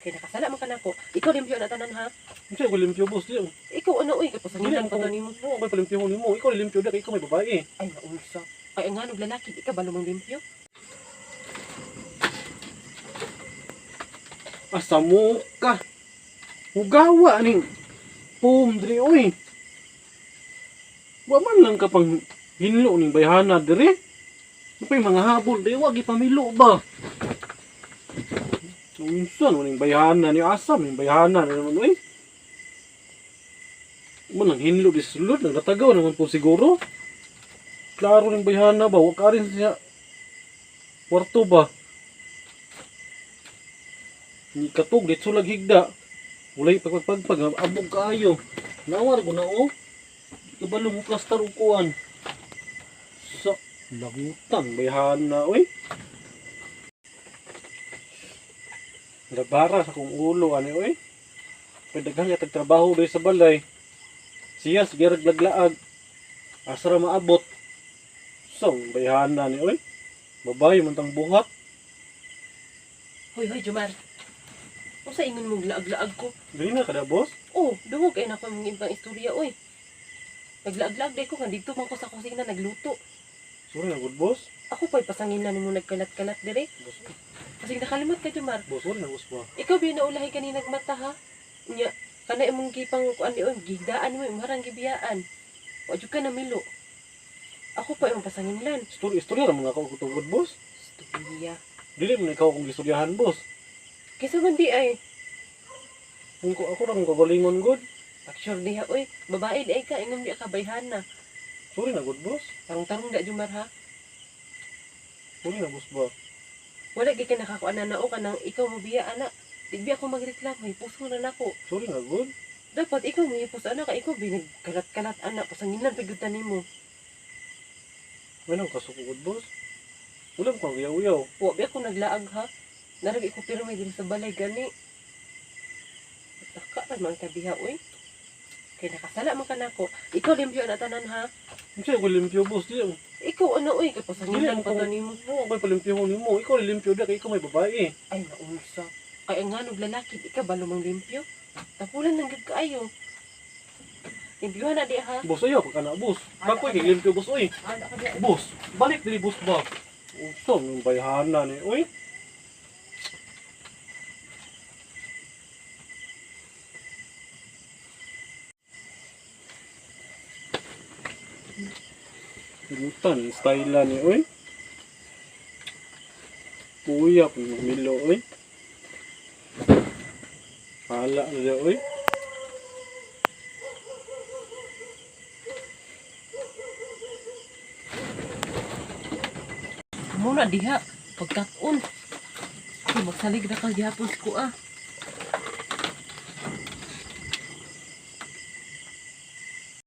Kaya nakasala man ka na ko. Ikaw limpyo na tanan ha. Unsa ko limpyo boss di. Ikaw ano uy, sangilan ko pa to nimo. mo ba palimpyo nimo? Ikaw limpyo kay ikaw may babae. Ay, naunsa. Ay, ang nga lalaki, ikaw ba lumang limpyo? Asa mo ka? Hugawa ning pum diri oy. Wa man lang ka pang hinlo ning bayhana diri. Napay mga habol di wag ipamilo ba? Minsan ning bayhana ni asam ning bayhana na naman oy. Man ang hinlo di sulod nang natagaw naman po siguro. Klaro ning bayhana ba? Wa ka rin siya. Kwarto ba? Ni katog dit sulag higda. Ulay pagpagpagpag abog kaayo. Nawar ko na oh. Kabalo mo plastar ukuan. Sa lagutan bayhan na oy. Nabara sa kong ulo ani oy. Pwedaghan nga trabaho diri sa balay. Siya sige raglaglaag. Asa ra maabot. Song bayhan na ni oy. Babae man tang buhat. Hoy, hoy, Jumar. Kung sa ingon mong laag-laag ko. Dili na kada boss. Oh, duhog kay na ko mong ibang istorya, oy. Naglaag-laag day ko, nga dito man ko sa kusina nagluto. Sorry na good boss. Ako pa'y pasangin na nimo nagkalat-kalat dire. Boss, Kasi nakalimot ka, Jumar. boss, sorry na boss ba? Ikaw ba naulahi kanina nagmata, ha? Nya, kana imong gipang kuan oy, gigdaan mo imong gibiyaan. Wa jud ka na milo. Ako pa imong pasanginlan. Story, istorya ra mga ako good boss. Stupiya. Dili man ikaw akong gistoryahan boss. Kaysa man di ay, Kung ko ako lang kagalingon good. Pag-sure diha, oy, babae di ay ka, ingam di ka bayhana. Sorry na good boss. Tarong-tarong da Jumar ha. Sorry na boss ba? Wala gid ka nakakuan na nao ka nang ikaw mo biya ana. Di biya ako magreklamo, hipos mo na nako. Sorry na good. Dapat ikaw mo hipos ana ka ikaw binagkalat-kalat ana pasangilan pigutan nimo. May nang kasuko good boss. Wala mo kang uyaw-uyaw. Wa biya ako naglaag ha. Narag ko may diri sa balay gani. Taka man ka diha oy. Kaya nakasala man ka nako. Ikaw limpyo na tanan ha. Hindi ko limpyo boss. Di ang Ikaw ano oy, kapasangilan mo pa ko. to nimo. Mo ba palimpyo nimo? Ikaw limpyo da kay ikaw may babae. Ay, naunsa. Kaya nga nung lalaki, di ka ba lumang limpyo? Tapulan lang gid kaayo. Limpyohan na di ha. Boss ayaw pagka na boss. Kakoy kay limpyo boss oy. Ka? Boss, balik dili boss ba? Usam yung bayhana ni oy. Lutan, style ni oy. Kuya po yung milo oy. Hala na dia oy. Muna diha, pagkakon. Ay, magsalig na ka gihapon ko ah.